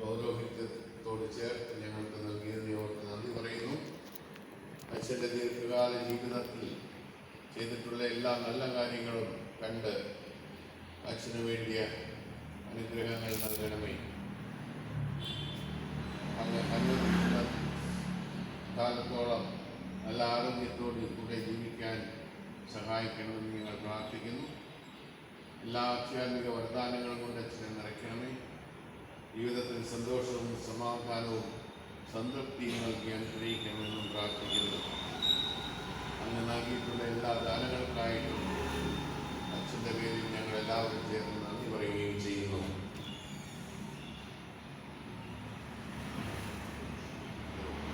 പൗരോഹിത്യത്തോട് ചേർത്ത് ഞങ്ങൾക്ക് നൽകിയതിനെ ഓർത്ത് നന്ദി പറയുന്നു. അച്ഛന്റെ ദീർഘകാല ജീവിതത്തിൽ ചെയ്തിട്ടുള്ള എല്ലാ നല്ല കാര്യങ്ങളും കണ്ട് അച്ഛന് വേണ്ടിയ അനുഗ്രഹങ്ങൾ നൽകണമേ. അങ്ങ് അനുവദിക്കുന്ന കാലത്തോളം നല്ല ആരോഗ്യത്തോടു കൂടെ ജീവിക്കാൻ സഹായിക്കണമെന്ന് ഞങ്ങൾ പ്രാർത്ഥിക്കുന്നു. എല്ലാ ആധ്യാത്മിക വരദാനങ്ങളും കൊണ്ട് അച്ഛനെ നിറയ്ക്കണമേ. ജീവിതത്തിൽ സന്തോഷവും സമാധാനവും സംതൃപ്തിയും നൽകി അനുഗ്രഹിക്കണമെന്നും പ്രാർത്ഥിക്കുന്നു അങ്ങ് നൽകിയിട്ടുള്ള എല്ലാ ദാനങ്ങൾക്കായിട്ടും അച്ഛന്റെ പേരിൽ ഞങ്ങൾ എല്ലാവരും ചേർന്ന് നന്ദി പറയുകയും ചെയ്യുന്നു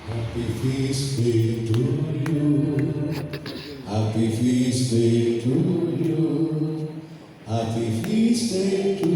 Happy feast day to you. Happy feast day to you. Happy feast day to